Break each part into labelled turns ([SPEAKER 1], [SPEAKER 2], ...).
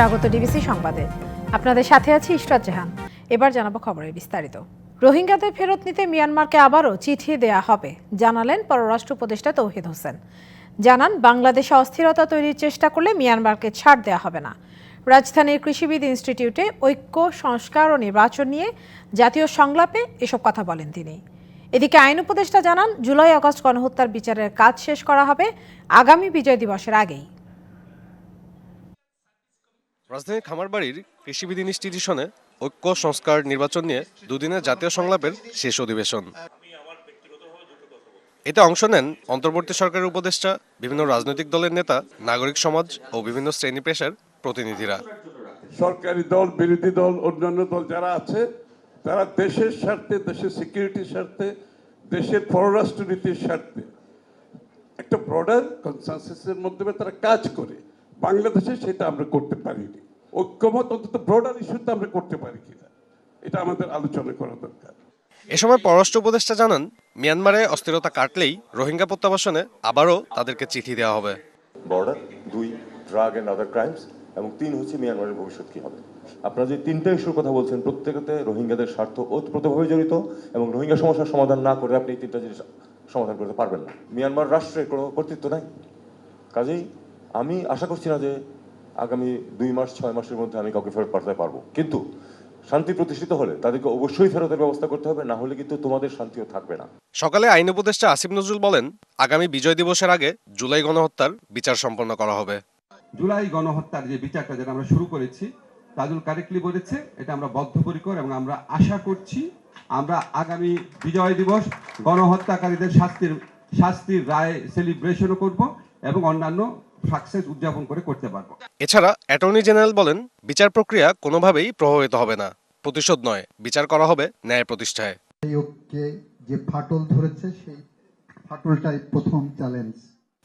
[SPEAKER 1] স্বাগত ডিবিসি সংবাদে। আপনাদের সাথে আছি ইশরাত জাহান। এবার জানাব খবরের বিস্তারিত। রোহিঙ্গাদের ফেরত নিতে মিয়ানমারকে আবারও চিঠি দেয়া হবে, জানালেন পররাষ্ট্র উপদেষ্টা তৌহিদ হোসেন। জানান, বাংলাদেশে অস্থিরতা তৈরির চেষ্টা করলে মিয়ানমারকে ছাড় দেয়া হবে না। রাজধানীর কৃষিবিদ ইনস্টিটিউটে ঐক্য, সংস্কার ও নির্বাচন নিয়ে জাতীয় সংলাপে এসব কথা বলেন তিনি। এদিকে আইন উপদেষ্টা জানান, জুলাই আগস্ট গণহত্যার বিচারের কাজ শেষ করা হবে, আগামী বিজয় দিবসের আগেই।
[SPEAKER 2] রাজধানীর খামারবাড়ির কৃষিবিধি ইনস্টিটিউশনে ঐক্য সংস্কার নির্বাচন নিয়ে দুদিনের জাতীয় সংলাপের শেষ অধিবেশন। এতে অংশ নেন অন্তর্বর্তী সরকারের উপদেষ্টা, বিভিন্ন রাজনৈতিক দলের নেতা, নাগরিক সমাজ ও বিভিন্ন শ্রেণি পেশার প্রতিনিধিরা।
[SPEAKER 3] সরকারি দল, বিরোধী দল, অন্যান্য দল যারা আছে, তারা দেশের স্বার্থে, দেশের সিকিউরিটির স্বার্থে, দেশের পররাষ্ট্রনীতির স্বার্থে একটা ব্রডার কনসেনসাসের মাধ্যমে তারা কাজ করে। বাংলাদেশে সেটা আমরা করতে পারিনি। ঐক্যমত অন্তত ব্রডার ইস্যুতে আমরা করতে পারি কিনা এটা আমাদের আলোচনা করা দরকার।
[SPEAKER 2] এ সময় পররাষ্ট্র উপদেষ্টা জানান মিয়ানমারে অস্থিরতা কাটলেই রোহিঙ্গা প্রত্যাবাসনে আবারও তাদেরকে চিঠি দেওয়া হবে।
[SPEAKER 4] বর্ডার দুই ড্রাগ অ্যান্ড আদার ক্রাইমস এবং তিন হচ্ছে মিয়ানমারের ভবিষ্যৎ কি হবে। আপনারা যে তিনটা ইস্যুর কথা বলছেন প্রত্যেকতে রোহিঙ্গাদের স্বার্থ ওতপ্রোতভাবে জড়িত এবং রোহিঙ্গা সমস্যার সমাধান না করে আপনি এই তিনটা জিনিস সমাধান করতে পারবেন না। মিয়ানমার রাষ্ট্রের কোনো কর্তৃত্ব নাই। কাজেই আমি আশা করছি না যে আগামী দুই মাস ছয় মাসের মধ্যে আমি কাউকে ফেরত পাঠাতে পারব। কিন্তু শান্তি প্রতিষ্ঠিত হলে তাদেরকে অবশ্যই ফেরতের ব্যবস্থা করতে হবে না হলে কিন্তু তোমাদের শান্তিও থাকবে না।
[SPEAKER 2] সকালে আইন উপদেষ্টা আসিফ নজরুল বলেন আগামী বিজয় দিবসের আগে জুলাই গণহত্যার বিচার সম্পন্ন করা হবে।
[SPEAKER 5] জুলাই গণহত্যার যে বিচারটা যেটা আমরা শুরু করেছি তাজুল কারেক্টলি বলেছে এটা আমরা বদ্ধপরিকর এবং আমরা আশা করছি আমরা আগামী বিজয় দিবস গণহত্যাকারীদের শাস্তির শাস্তির রায় সেলিব্রেশনও করব এবং অন্যান্য সাকসেস উদযাপন করে করতে পারব।
[SPEAKER 2] এছাড়া অ্যাটর্নি জেনারেল বলেন বিচার প্রক্রিয়া কোনোভাবেই প্রভাবিত হবে না। প্রতিশোধ নয় বিচার করা হবে ন্যায় প্রতিষ্ঠায়।
[SPEAKER 6] যে ফাটল ধরেছে সেই ফাটলটাই প্রথম challenge.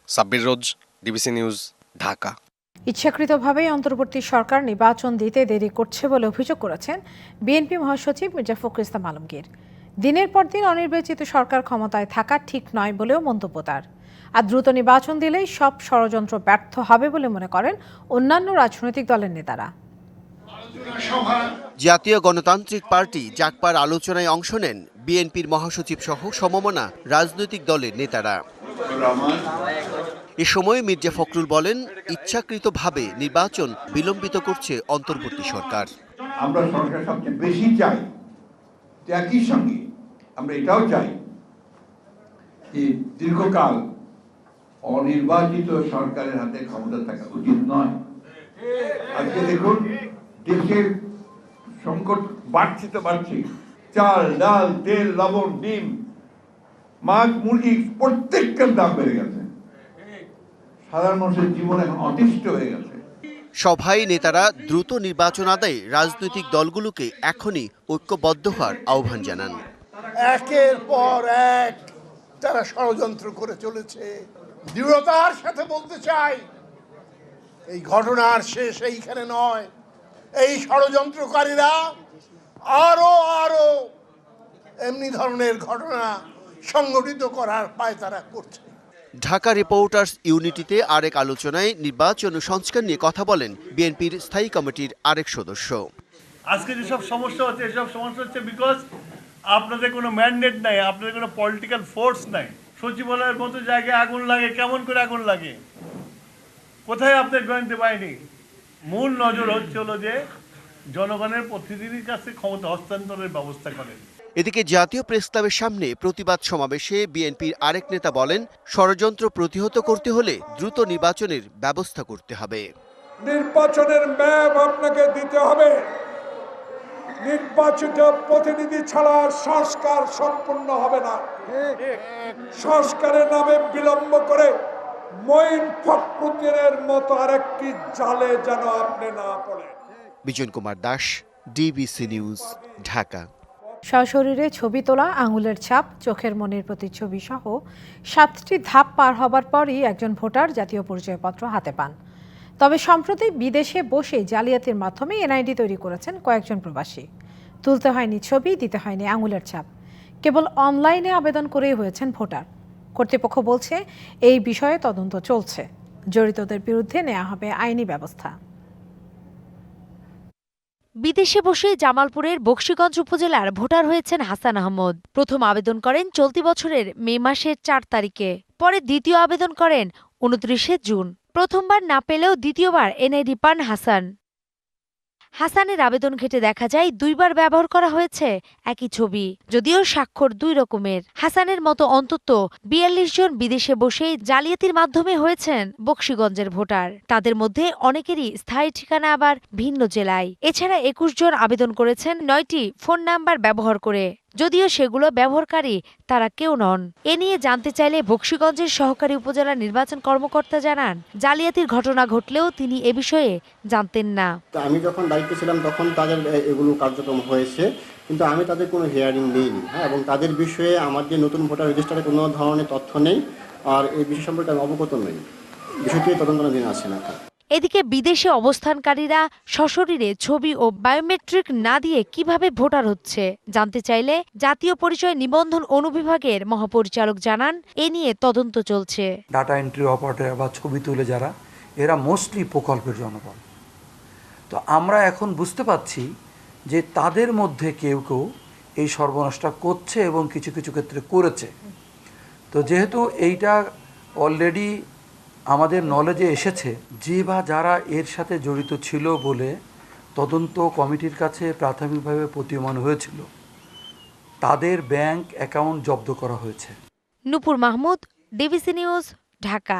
[SPEAKER 2] Sabbir Rose DBC news Dhaka.
[SPEAKER 1] ইচ্ছাকৃতভাবেই অন্তর্বর্তী সরকার নির্বাচন দিতে দেরি করছে বলে অভিযোগ করেছেন বিএনপি মহাসচিব মির্জা ফখরুল ইসলাম আলমগীর। দিনের পর দিন অনির্বাচিত সরকার ক্ষমতায় থাকা ঠিক নয় বলেও মন্তব্য তার। আর দ্রুত নির্বাচন দিলেই সব ষড়যন্ত্র ব্যর্থ হবে বলে মনে করেন অন্যান্য রাজনৈতিক দলের নেতারা।
[SPEAKER 7] জাতীয় গণতান্ত্রিক পার্টি জাকপার আলোচনায় অংশ নেন বিএনপির মহাসচিব সহ সমমনা রাজনৈতিক দলের নেতারা। এ সময় মির্জা ফখরুল বলেন ইচ্ছাকৃতভাবে নির্বাচন বিলম্বিত করছে অন্তর্বর্তী সরকার।
[SPEAKER 8] আমরা সরকার সবচেয়ে বেশি চাই একই সঙ্গে আমরা এটাও চাই যে দীর্ঘকাল অনির্বাচিত সরকারের হাতে ক্ষমতা থাকা উচিত নয়। আজকে দেখুন দেশের সংকট বাড়ছে তো বাড়ছে। চাল ডাল তেল লবণ ডিম মাছ মুরগি প্রত্যেকটার দাম বেড়ে গেছে। সাধারণ মানুষের জীবন এখন অতিষ্ঠ হয়ে গেছে।
[SPEAKER 7] সভায় নেতারা দ্রুত নির্বাচন আদায়ে রাজনৈতিক দলগুলোকে এখনই ঐক্যবদ্ধ হওয়ার আহ্বান জানান।
[SPEAKER 9] একের পর এক তারা ষড়যন্ত্র করে চলেছে। দৃঢ়তার সাথে বলতে চাই এই ঘটনার শেষ এইখানে নয়। এই ষড়যন্ত্রকারীরা আরও আরও এমনি ধরনের ঘটনা সংগঠিত করার পায় তারা করছে।
[SPEAKER 7] ঢাকা রিপোর্টার্স ইউনিটিতে আরেক আলোচনায় নির্বাচন ও সংস্কার নিয়ে কথা বলেন বিএনপির স্থায়ী কমিটির আরেক সদস্য।
[SPEAKER 10] আজকে যেসব সমস্যা হচ্ছে এসব সমস্যা হচ্ছে বিকজ আপনাদের কোনো ম্যান্ডেট নাই আপনাদের কোনো পলিটিক্যাল ফোর্স নাই। সচিবালয়ের মতো জায়গায় আগুন লাগে কেমন করে আগুন লাগে? কোথায় আপনার গোয়েন্দা বাহিনী? মূল নজর হচ্ছে হলো যে জনগণের প্রতিনিধির কাছে ক্ষমতা হস্তান্তরের ব্যবস্থা করেন।
[SPEAKER 7] এদিকে জাতীয় প্রেস ক্লাবের সামনে প্রতিবাদ সমাবেশে বিএনপির আরেক নেতা বলেন ষড়যন্ত্র প্রতিহত করতে হলে দ্রুত নির্বাচনের ব্যবস্থা করতে হবে।
[SPEAKER 9] নির্বাচনের ম্যাপ আপনাকে দিতে হবে। নির্বাচিত প্রতিনিধি ছাড়া সংস্কার সম্পূর্ণ হবে না। সংস্কারের নামে বিলম্ব করে মঈন ফখরুদ্দিনের মতো আরেকটি জালে যেন আপনি না পড়েন।
[SPEAKER 7] Bijon Kumar Das DBC news Dhaka.
[SPEAKER 1] সশরীরে ছবি তোলা আঙুলের ছাপ চোখের মনের প্রতিচ্ছবি সহ সাতটি ধাপ পার হবার পরই একজন ভোটার জাতীয় পরিচয়পত্র হাতে পান। তবে সম্প্রতি বিদেশে বসে জালিয়াতির মাধ্যমে এনআইডি তৈরি করেছেন কয়েকজন প্রবাসী। তুলতে হয়নি ছবি, দিতে হয়নি আঙুলের ছাপ। কেবল অনলাইনে আবেদন করেই হয়েছেন ভোটার। কর্তৃপক্ষ বলছে, এই বিষয়ে তদন্ত চলছে। জড়িতদের বিরুদ্ধে নেওয়া হবে আইনি ব্যবস্থা।
[SPEAKER 11] বিদেশে বসে জামালপুরের বক্সিগঞ্জ উপজেলার ভোটার হয়েছেন হাসান আহমদ। প্রথম আবেদন করেন চলতি বছরের মে মাসের চার তারিখে। পরে দ্বিতীয় আবেদন করেন উনত্রিশে জুন। প্রথমবার না পেলেও দ্বিতীয়বার এনআইডি পান হাসান। হাসানের আবেদন ঘেটে দেখা যায়, দুইবার ব্যবহার করা হয়েছে একই ছবি, যদিও স্বাক্ষর দুই রকমের। হাসানের মতো অন্তত বিয়াল্লিশ জন বিদেশে বসেই জালিয়াতির মাধ্যমে হয়েছেন বক্সিগঞ্জের ভোটার। তাদের মধ্যে অনেকেরই স্থায়ী ঠিকানা আবার ভিন্ন জেলায়। এছাড়া একুশ জন আবেদন করেছেন, নয়টি ফোন নাম্বার ব্যবহার করে। যদিও সেগুলো ব্যবহারকারী, তারা কেউ নন। এ নিয়ে জানতে চাইলে বক্সিগঞ্জের সহকারী উপজেলা নির্বাচন কর্মকর্তা জানান, জালিয়াতির ঘটনা ঘটলেও তিনি এ বিষয়ে জানতেন না।
[SPEAKER 7] আমি যখন দায়িত্বে ছিলাম তখন তাদের এগুলো কার্যক্রম হয়েছে, কিন্তু আমি তাদের কোনো হিয়ারিং নিইনি হ্যাঁ এবং তাদের বিষয়ে আমার যে নতুন ভোটার রেজিস্টারে কোনো ধরনের তথ্য নেই, আর এই বিষয় সম্পর্কে আমি অবগত নই। বিষয়টি তদন্তাধীন আছে না
[SPEAKER 11] এদিকে বিদেশে অবস্থানকারীরা সশরীরে ছবি ও বায়োমেট্রিক না দিয়ে কীভাবে ভোটার হচ্ছে, জানতে চাইলে জাতীয় পরিচয় নিবন্ধন অনুবিভাগের মহাপরিচালক জানান, এ নিয়ে তদন্ত চলছে।
[SPEAKER 12] ডাটা এন্ট্রি অপারেটর বা ছবি তুলে যারা, এরা মোস্টলি প্রকল্পের জনগণ তো আমরা এখন বুঝতে পাচ্ছি যে তাদের মধ্যে কেউ কেউ এই সর্বনাশটা করছে এবং কিছু কিছু ক্ষেত্রে করেছে। তো যেহেতু এইটা অলরেডি আমাদের নলেজে এসেছে যে বা যারা এর সাথে জড়িত ছিল বলে তদন্ত কমিটির কাছে প্রাথমিকভাবে প্রতীয়মান হয়েছিল। তাদের ব্যাংক অ্যাকাউন্ট জব্দ করা হয়েছে।
[SPEAKER 11] Nupur Mahmud DBC news Dhaka.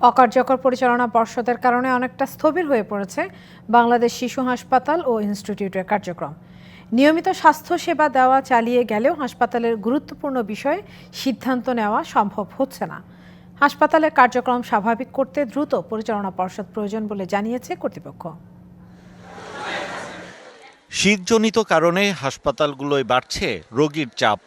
[SPEAKER 1] অকার্যকর পরিচালনা পর্ষদের কারণে অনেকটা স্থবির হয়ে পড়েছে বাংলাদেশ শিশু হাসপাতাল ও ইনস্টিটিউটের কার্যক্রম। নিয়মিত স্বাস্থ্য সেবা দেওয়া চালিয়ে গেলেও হাসপাতালের গুরুত্বপূর্ণ বিষয়ে সিদ্ধান্ত নেওয়া সম্ভব হচ্ছে না। হাসপাতালের কার্যক্রম স্বাভাবিক করতে দ্রুত পরিচালনা পর্ষদ প্রয়োজন বলে জানিয়েছে কর্তৃপক্ষ।
[SPEAKER 13] শীতজনিত কারণে হাসপাতালগুলোয় বাড়ছে রোগীর চাপ।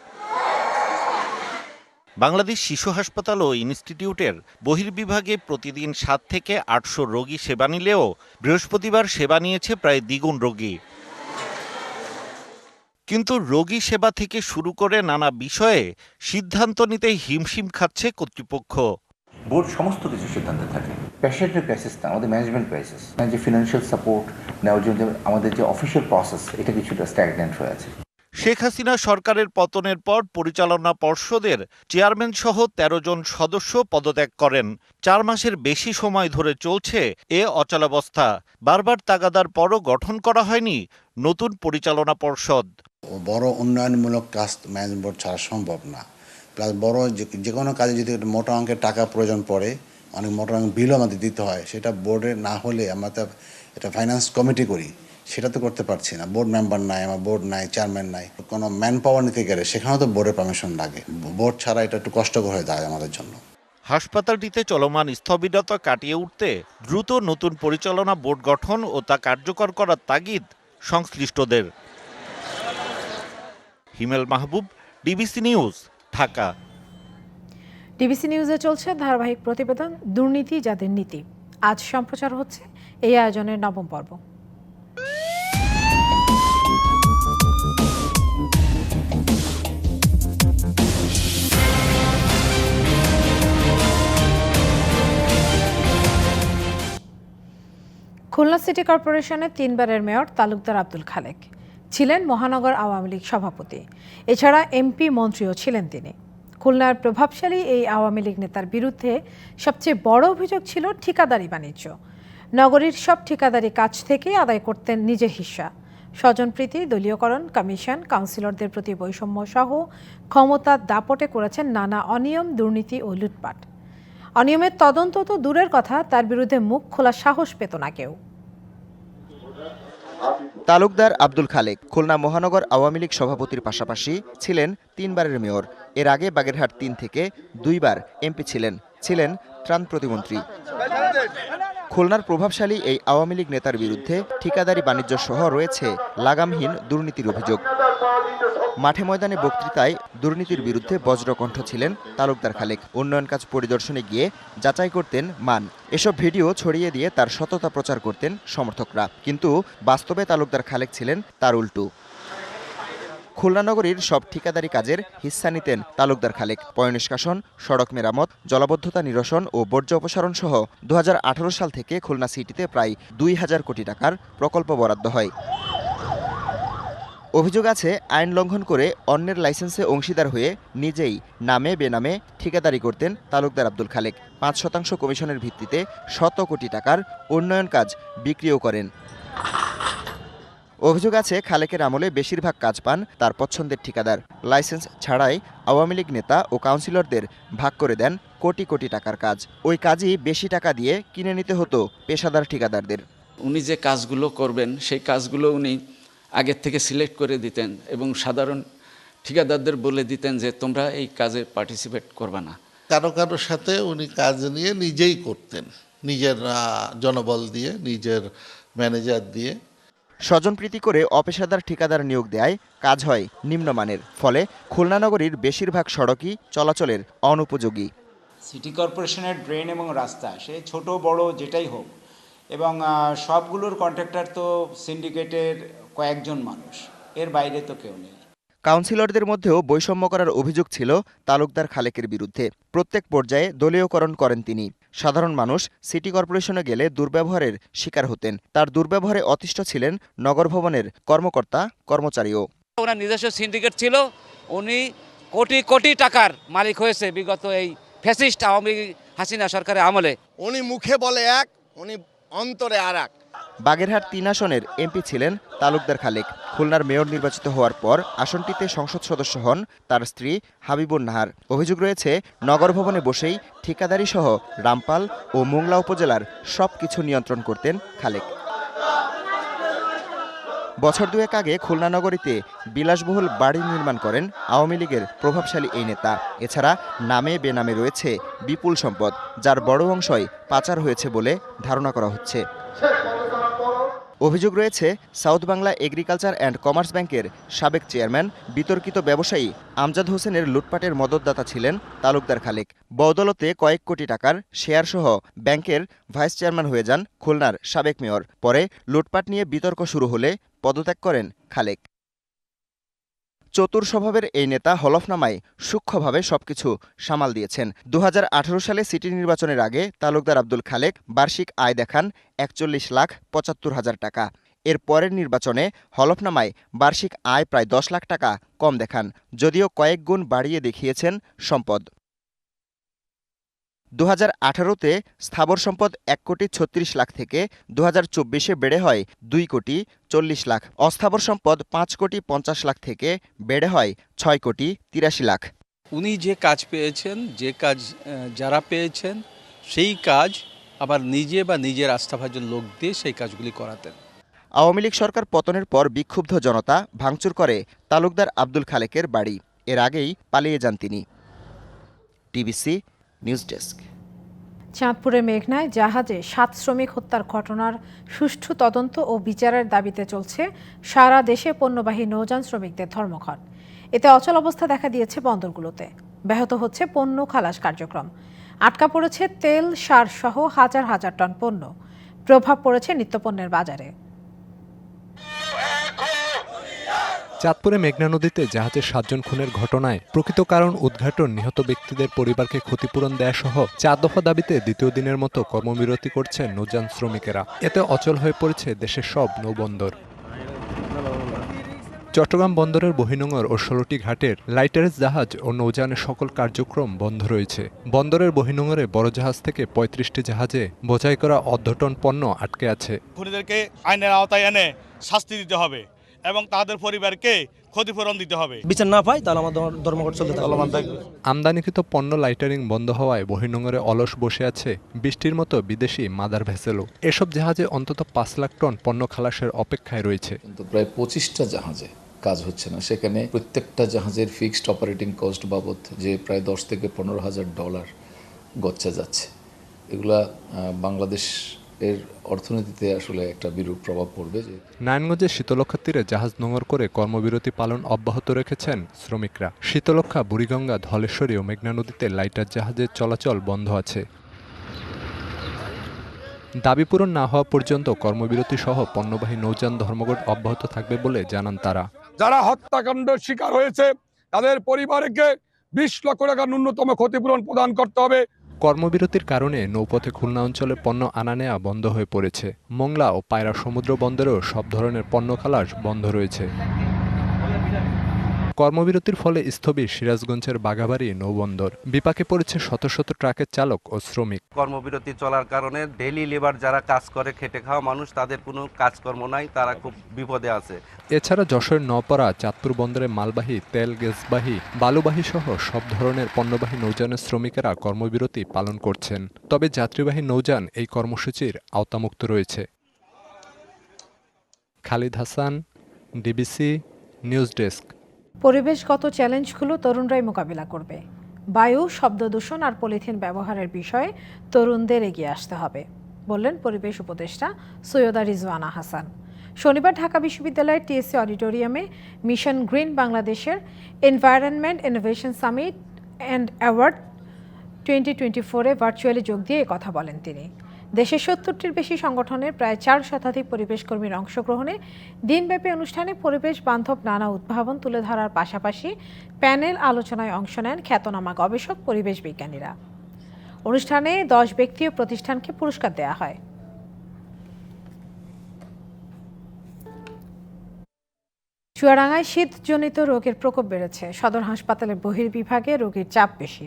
[SPEAKER 13] বাংলাদেশ শিশু হাসপাতাল ও ইনস্টিটিউটের বহির্বিভাগে প্রতিদিন সাত থেকে আটশো রোগী সেবা নিলেও বৃহস্পতিবার সেবা নিয়েছে প্রায় দ্বিগুণ রোগী। কিন্তু রোগী সেবা থেকে শুরু করে নানা বিষয়ে সিদ্ধান্ত নিতে হিমশিম খাচ্ছে কর্তৃপক্ষ।
[SPEAKER 14] বোর্ড সমস্ত কিছু সিদ্ধান্ত থাকে। পেশেন্টের ক্রাইসিস না আমাদের ম্যানেজমেন্ট ক্রাইসিস যে ফিনান্সিয়াল সাপোর্ট নেওয়ার জন্য আমাদের যে অফিসিয়াল প্রসেস এটা কিছুটা স্ট্যাগনেন্ট হয়ে আছে।
[SPEAKER 13] শেখ হাসিনা সরকারের পতনের পর পরিচালনা পর্ষদের চেয়ারম্যান সহ ১৩ জন সদস্য পদত্যাগ করেন। চার মাসের বেশি সময় ধরে চলছে এ অচলাবস্থা। বারবার তাগাদার পরও গঠন করা হয়নি নতুন পরিচালনা পর্ষদ।
[SPEAKER 15] বড় উন্নয়নমূলক কাজ ম্যানেজমেন্ট বোর্ড ছাড়া সম্ভব না। প্লাস বড় যে- কোনো কাজে যদি মোটা অঙ্কের টাকা প্রয়োজন পড়ে, অনেক মোটা অঙ্ক বিলও আমাদের দিতে হয়, সেটা বোর্ডে না হলে আমরা তো এটা ফাইন্যান্স কমিটি করি, সেটা তো করতে পারছি না। বোর্ড মেম্বার নাই, আমার বোর্ড নাই চেয়ারম্যান নাই, কোনো ম্যান পাওয়ার নিতে গেলে সেখানেও তো বোর্ডের পারমিশন লাগে। বোর্ড ছাড়া এটা একটু কষ্টকর হয়ে দাঁড়ায় আমাদের জন্য।
[SPEAKER 13] হাসপাতালটিতে চলমান স্থবিরতা কাটিয়ে উঠতে দ্রুত নতুন পরিচালনা বোর্ড গঠন ও তা কার্যকর করার তাগিদ সংশ্লিষ্টদের। Himel Mahbub, DBC news, Dhaka.
[SPEAKER 1] DBC নিউজে চলছে ধারাবাহিক প্রতিবেদন, দুর্নীতি যাদের নীতি। আজ সম্প্রচার হচ্ছে এই আয়োজনের নবম পর্ব। খুলনা সিটি কর্পোরেশনের তিনবারের মেয়র তালুকদার আব্দুল খালেক। ছিলেন মহানগর আওয়ামী লীগ সভাপতি। এছাড়া এমপি মন্ত্রীও ছিলেন তিনি। খুলনার প্রভাবশালী এই আওয়ামী লীগ নেতার বিরুদ্ধে সবচেয়ে বড় অভিযোগ ছিল ঠিকাদারি বাণিজ্য। নগরীর সব ঠিকাদারি কাজ থেকে আদায় করতেন নিজের হিস্সা স্বজনপ্রীতি দলীয়করণ, কমিশন, কাউন্সিলরদের প্রতি বৈষম্য সহ ক্ষমতার দাপটে করেছেন নানা অনিয়ম, দুর্নীতি ও লুটপাট। অনিয়মের তদন্ত তো দূরের কথা, তার বিরুদ্ধে মুখ খোলা সাহস পেত না কেউ।
[SPEAKER 16] তালুকদার আব্দুল খালেক খুলনা মহানগর আওয়ামী লীগ সভাপতির পাশাপাশি ছিলেন তিনবারের মেয়র। এর আগে বাগেরহাট তিন থেকে দুইবার এমপি ছিলেন ছিলেন ত্রাণ প্রতিমন্ত্রী। খুলনার প্রভাবশালী এই আওয়ামী লীগ নেতার বিরুদ্ধে ঠিকাদারি বাণিজ্য সহ রয়েছে লাগামহীন দুর্নীতির অভিযোগ। মাঠে ময়দানে বক্তৃতায় দুর্নীতির বিরুদ্ধে বজ্রকণ্ঠ ছিলেন তালুকদার খালেক। উন্নয়ন কাজ পরিদর্শনে গিয়ে যাচাই করতেন মান। এসব ভিডিও ছড়িয়ে দিয়ে তার সততা প্রচার করতেন সমর্থকরা। কিন্তু বাস্তবে তালুকদার খালেক ছিলেন তার উল্টো। খুলনা নগরীর সব ঠিকাদারি কাজের হিস্সা নিতেন তালুকদার খালেক। পয়নিষ্কাশন সড়ক মেরামত, জলাবদ্ধতা নিরসন ও বর্জ্য অপসারণ সহ দু হাজার আঠারো সাল থেকে খুলনা সিটিতে প্রায় দুই হাজার কোটি টাকার প্রকল্প বরাদ্দ হয়। অভিযোগ আছে, আইন লঙ্ঘন করে অন্যের লাইসেন্সে অংশীদার হয়ে নিজেই নামে বেনামে ঠিকাদারি করতেন তালুকদার আব্দুল খালেক। পাঁচ শতাংশ কমিশনের ভিত্তিতে শত কোটি টাকার উন্নয়ন কাজ বিক্রিও করেন। অভিযোগ আছে, খালেকের আমলে বেশিরভাগ কাজ পান তার পছন্দের ঠিকাদার। লাইসেন্স ছাড়াই আওয়ামী লীগ নেতা ও কাউন্সিলরদের ভাগ করে দেন কোটি কোটি টাকার কাজ। ওই কাজই বেশি টাকা দিয়ে কিনে নিতে হতো পেশাদার ঠিকাদারদের।
[SPEAKER 17] উনি যে কাজগুলো করবেন, সেই কাজগুলো উনি আগের থেকে সিলেক্ট করে দিতেন এবং সাধারণ ঠিকাদারদের বলে দিতেন যে তোমরা এই কাজে পার্টিসিপেট করবে না।
[SPEAKER 18] কারও কারোর সাথে উনি কাজ নিয়ে নিজেই করতেন নিজের জনবল দিয়ে নিজের ম্যানেজার দিয়ে।
[SPEAKER 16] স্বজনপ্রীতি করে অপেশাদার ঠিকাদার নিয়োগ দেয় কাজ হয় নিম্নমানের ফলে খুলনা নগরীর বেশিরভাগ সড়কই চলাচলের অনুপযোগী।
[SPEAKER 19] সিটি কর্পোরেশনের ড্রেন এবং রাস্তা সে ছোট বড় যেটাই হোক এবং সবগুলোর কন্ট্রাক্টর তো সিন্ডিকেটের কয়েকজন মানুষ। এর বাইরে তো কেউ নেই।
[SPEAKER 16] কাউন্সিলরদের মধ্যেও বৈষম্য করার অভিযোগ ছিল তালুকদার খালেকের বিরুদ্ধে। প্রত্যেক পর্যায়ে দলীয়করণ করেন তিনি। সাধারণ মানুষ সিটি কর্পোরেশনে গেলে দুর্ব্যবহারের শিকার হতেন। তার দুর্ব্যবহারে অতিষ্ঠ ছিলেন নগর ভবনের কর্মকর্তা কর্মচারীও।
[SPEAKER 20] ওনার নিজস্ব সিন্ডিকেট ছিল। উনি কোটি কোটি টাকার মালিক হয়েছে বিগত এই ফ্যাসিস্ট আওয়ামী হাসিনা সরকারের আমলে।
[SPEAKER 21] উনি মুখে বলে এক উনি অন্তরে আর এক।
[SPEAKER 16] বাগেরহাট তিন আসনের এমপি ছিলেন তালুকদার খালেক। খুলনার মেয়র নির্বাচিত হওয়ার পর আসনটিতে সংসদ সদস্য হন তার স্ত্রী হাবিবুর নাহার। অভিযোগ রয়েছে, নগর ভবনে বসেই ঠিকাদারি সহ রামপাল ও মোংলা উপজেলার সব কিছু নিয়ন্ত্রণ করতেন খালেক। বছর দুয়েক আগে খুলনা নগরীতে বিলাসবহুল বাড়ি নির্মাণ করেন আওয়ামী লীগের প্রভাবশালী এই নেতা। এছাড়া নামে বেনামে রয়েছে বিপুল সম্পদ, যার বড় অংশই পাচার হয়েছে বলে ধারণা করা হচ্ছে। অভিযোগ রয়েছে, South Bangla agriculture and commerce ব্যাংকের সাবেক চেয়ারম্যান, বিতর্কিত ব্যবসায়ী আমজাদ হোসেনের লুটপাটের মদতদাতা ছিলেন তালুকদার খালেক। বদলতে কয়েক কোটি টাকার শেয়ারসহ ব্যাংকের ভাইস চেয়ারম্যান হয়ে যান খুলনার সাবেক মেয়র। পরে লুটপাট নিয়ে বিতর্ক শুরু হলে পদত্যাগ করেন খালেক। চতুর স্বভাবের এই নেতা হলফনামায় সূক্ষ্মভাবে সবকিছু সামাল দিয়েছেন। দু হাজার আঠারো সালে সিটি নির্বাচনের আগে তালুকদার আব্দুল খালেক বার্ষিক আয় দেখান একচল্লিশ লাখ পঁচাত্তর হাজার টাকা। এর পরের নির্বাচনে হলফনামায় বার্ষিক আয় প্রায় দশ লাখ টাকা কম দেখান, যদিও কয়েক গুণ বাড়িয়ে দেখিয়েছেন সম্পদ। দু হাজার আঠারোতে স্থাবর সম্পদ এক কোটি ছত্রিশ লাখ থেকে দু হাজার চব্বিশে বেড়ে হয় দুই কোটি চল্লিশ লাখ। অস্থাবর সম্পদ পাঁচ কোটি পঞ্চাশ লাখ থেকে বেড়ে হয় ছয় কোটি তিরাশি লাখ।
[SPEAKER 22] উনি যে কাজ পেয়েছেন যে কাজ যারা পেয়েছেন সেই কাজ আবার নিজে বা নিজের আস্থাভাজন লোক দিয়ে সেই কাজগুলি করাতেন।
[SPEAKER 16] আওয়ামী লীগ সরকার পতনের পর বিক্ষুব্ধ জনতা ভাঙচুর করে তালুকদার আব্দুল খালেকের বাড়ি। এর আগেই পালিয়ে যান তিনি। TBC news desk.
[SPEAKER 1] চাঁদপুরে মেঘনায় জাহাজে সাত শ্রমিক হত্যার ঘটনার সুষ্ঠু তদন্ত ও বিচারের দাবিতে চলছে সারা দেশে পণ্যবাহী নৌযান শ্রমিকদের ধর্মঘট। এতে অচল অবস্থা দেখা দিয়েছে বন্দরগুলোতে। ব্যাহত হচ্ছে পণ্য খালাস কার্যক্রম। আটকা পড়েছে তেল, সার সহ হাজার হাজার টন পণ্য। প্রভাব পড়েছে নিত্যপণ্যের বাজারে।
[SPEAKER 23] চাঁদপুরে মেঘনা নদীতে জাহাজের সাতজন খুনের ঘটনায় প্রকৃত কারণ উদ্ঘাটন, নিহত ব্যক্তিদের পরিবারকে ক্ষতিপূরণ দেয়া সহ চার দফা দাবিতে দ্বিতীয় দিনের মতো কর্মবিরতি করছে নৌযান শ্রমিকেরা। এতে অচল হয়ে পড়েছে দেশের সব নৌবন্দর। চট্টগ্রাম বন্দরের বহিনঙ্গর ও ষোলোটি ঘাটের লাইটারেজ জাহাজ ও নৌযানের সকল কার্যক্রম বন্ধ রয়েছে। বন্দরের বহিনঙ্গরে বড় জাহাজ থেকে পঁয়ত্রিশটি জাহাজে বোঝাই করা অর্ধটন পণ্য আটকে আছে।
[SPEAKER 10] খুনিদেরকে আইনের আওতায় এনে শাস্তি দিতে হবে। এবং তাদের পরিবারকে ক্ষতিপূরণ দিতে হবে।
[SPEAKER 24] বিচার না পাই তাহলে আমার ধর্মঘট চলতে থাকবে।
[SPEAKER 23] আমদানিকৃত পণ্য লাইটারিং বন্ধ হওয়ায় বহির্নোঙরে অলস বসে আছে বৃষ্টির মতো বিদেশি মাদার ভেসেলও। এসব জাহাজে অন্তত পাঁচ লাখ টন পণ্য খালাসের অপেক্ষায় রয়েছে।
[SPEAKER 25] কিন্তু প্রায় পঁচিশটা জাহাজে কাজ হচ্ছে না। সেখানে প্রত্যেকটা জাহাজের ফিক্সড অপারেটিং কস্ট বাবদ যে প্রায় দশ থেকে পনেরো হাজার ডলার গচ্চা যাচ্ছে। এগুলা বাংলাদেশ এর অর্থনীতিতে আসলে একটা বিরূপ প্রভাব পড়বে যে
[SPEAKER 23] নারায়ণগঞ্জের শীতলক্ষা তীরে জাহাজ নোঙর করে কর্মবিরতি পালন অব্যাহত রেখেছেন শ্রমিকরা। শীতলক্ষা বুড়িগঙ্গা ধলেশ্বরী ও মেঘনা নদীতে লাইটার জাহাজের চলাচল বন্ধ আছে। দাবি পূরণ না হওয়া পর্যন্ত কর্মবিরতি সহ পণ্যবাহী নৌযান ধর্মঘট অব্যাহত থাকবে বলে জানান তারা।
[SPEAKER 9] যারা হত্যাকাণ্ডের শিকার হয়েছে তাদের পরিবারকে বিশ লক্ষ টাকা ন্যূনতম ক্ষতিপূরণ প্রদান করতে হবে।
[SPEAKER 23] কর্মবিরতির কারণে নৌপথে খুলনা অঞ্চলে পণ্য আনা নেয়া বন্ধ হয়ে পড়েছে। মোংলা ও পায়রা সমুদ্র বন্দরেও সব ধরনের পণ্য খালাস বন্ধ রয়েছে। কর্মবিরতির ফলে স্থবির সিরাজগঞ্জের বাগাবাড়ি নৌবন্দর। বিপাকে পড়েছে শত শত ট্রাকের চালক ও শ্রমিক।
[SPEAKER 26] কর্মবিরতি চলার কারণে ডেইলি লেবার যারা কাজ করে খেটে খাওয়া মানুষ তাদের কোনো কাজকর্ম নাই তারা খুব বিপদে আছে।
[SPEAKER 23] এছাড়া যশোর নপাড়া চাঁদপুর বন্দরে মালবাহী তেল গ্যাসবাহী বালুবাহী সহ সব ধরনের পণ্যবাহী নৌযানের শ্রমিকেরা কর্মবিরতি পালন করছেন। তবে যাত্রীবাহী নৌযান এই কর্মসূচির আওতামুক্ত রয়েছে। Khalid Hasan DBC news desk.
[SPEAKER 1] পরিবেশগত চ্যালেঞ্জগুলো তরুণরাই মোকাবিলা করবে। বায়ু শব্দ দূষণ আর পলিথিন ব্যবহারের বিষয়ে তরুণদের এগিয়ে আসতে হবে, বললেন পরিবেশ উপদেষ্টা সৈয়দা রিজওয়ানা হাসান। শনিবার ঢাকা বিশ্ববিদ্যালয়ের টিএসসি অডিটোরিয়ামে মিশন গ্রিন বাংলাদেশের environment innovation summit and award twenty twenty ফোরে ভার্চুয়ালি যোগ দিয়ে কথা বলেন তিনি। দেশের সত্তরটির বেশি সংগঠনের প্রায় চার শতাধিক পরিবেশ কর্মীর অংশগ্রহণে দিনব্যাপী অনুষ্ঠানে পরিবেশ বান্ধব নানা উদ্ভাবন তুলে ধরার পাশাপাশি প্যানেল আলোচনায় অংশ নেন খ্যাতনামা গবেষক পরিবেশ বিজ্ঞানীরা। অনুষ্ঠানে দশ ব্যক্তি ও প্রতিষ্ঠানকে পুরস্কার দেওয়া হয়। চুয়াডাঙ্গায় শীতজনিত রোগের প্রকোপ বেড়েছে। সদর হাসপাতালের বহির্বিভাগে রোগীর চাপ বেশি।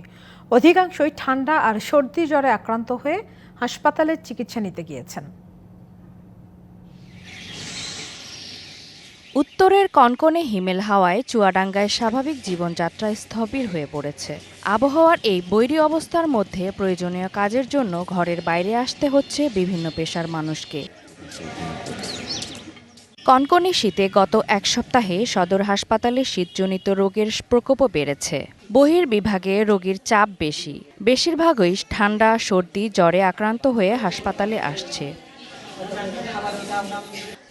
[SPEAKER 1] অধিকাংশই ঠান্ডা আর সর্দি জ্বরে আক্রান্ত হয়ে হাসপাতালে চিকিৎসা নিতে গিয়েছেন।
[SPEAKER 27] উত্তরের কনকনে হিমেল হাওয়ায় চুয়াডাঙ্গায় স্বাভাবিক জীবনযাত্রা স্থবির হয়ে পড়েছে। আবহাওয়ার এই বৈরী অবস্থার মধ্যে প্রয়োজনীয় কাজের জন্য ঘরের বাইরে আসতে হচ্ছে বিভিন্ন পেশার মানুষকে। কনকনে শীতে গত এক সপ্তাহে সদর হাসপাতালে শীতজনিত রোগের প্রকোপও বেড়েছে। বহির বিভাগে রোগীর চাপ বেশি। বেশিরভাগই ঠান্ডা, সর্দি, জ্বরে আক্রান্ত হয়ে হাসপাতালে আসছে।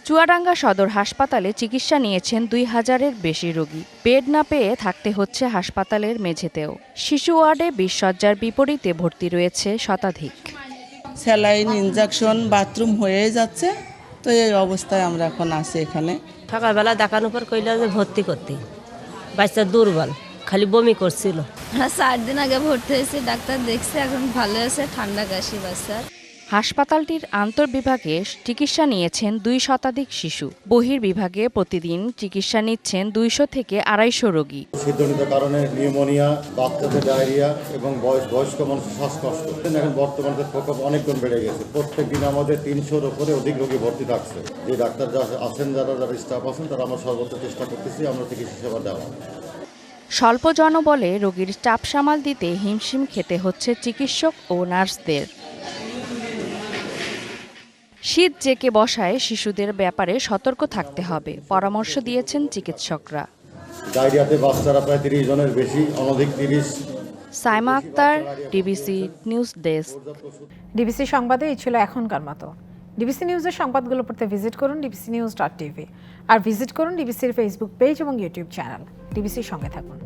[SPEAKER 27] চুয়াডাঙ্গা সদর হাসপাতালে চিকিৎসা নিয়েছেন দুই হাজারের বেশি রোগী। বেড না পেয়ে থাকতে হচ্ছে হাসপাতালের মেঝেতেও। শিশু ওয়ার্ডে বিশ শয্যার বিপরীতে ভর্তি রয়েছে শতাধিক।
[SPEAKER 28] স্যালাইন, ইনজেকশন, বাথরুম হয়ে যাচ্ছে। তো এই অবস্থায় আমরা এখন আসি এখানে।
[SPEAKER 29] সকালবেলা দেখানো পর কইলা যে ভর্তি করতে। বাচ্চা দুর্বল খালি বমি করছিল।
[SPEAKER 30] হ্যাঁ চার দিন আগে ভর্তি হয়েছে ডাক্তার দেখছে এখন ভালো আছে ঠান্ডা কাশি বাচ্চার।
[SPEAKER 27] হাসপাতালটির আন্তর্বিভাগে চিকিৎসা নিয়েছেন দুই শতাধিক শিশু। বহির্বিভাগে প্রতিদিন চিকিৎসা নিচ্ছেন দুইশো থেকে আড়াইশো রোগী।
[SPEAKER 31] কারণে নিউমোনিয়া বাচ্চাদের ডায়রিয়া এবং বয়স বয়স্ক মানুষের শ্বাসকষ্ট। এখন বর্তমানে প্রকোপ অনেক গুণ বেড়ে গেছে। প্রত্যেক দিন আমাদের তিনশোর উপরে অধিক রোগী ভর্তি থাকছে। যে ডাক্তার আছেন যারা যারা স্টাফ আছেন তারা আমরা সর্বোচ্চ চেষ্টা করতেছি আমরা চিকিৎসা সেবা দেওয়া
[SPEAKER 27] স্বল্প জনবলে রোগীর চাপ সামাল দিতে হিমশিম খেতে হচ্ছে চিকিৎসক ও নার্সদের। শীত জেকে বসায় শিশুদের ব্যাপারে সতর্ক থাকতে হবে পরামর্শ দিয়েছেন চিকিৎসকরা।
[SPEAKER 31] ডায়রিয়াতে বাচ্চারা প্রায় তিরিশ জনের বেশি অনধিক তিরিশ।
[SPEAKER 27] Saima Akter DBC news desk.
[SPEAKER 1] DBC সংবাদে এই ছিল এখনকার মতো। ডিবিসি নিউজের সংবাদগুলো পড়তে ভিজিট করুন ডিবিসি নিউজ ডট টিভি। আর ভিজিট করুন ডিবিসির ফেসবুক পেজ এবং ইউটিউব চ্যানেল ডিবিসির সঙ্গে থাকুন।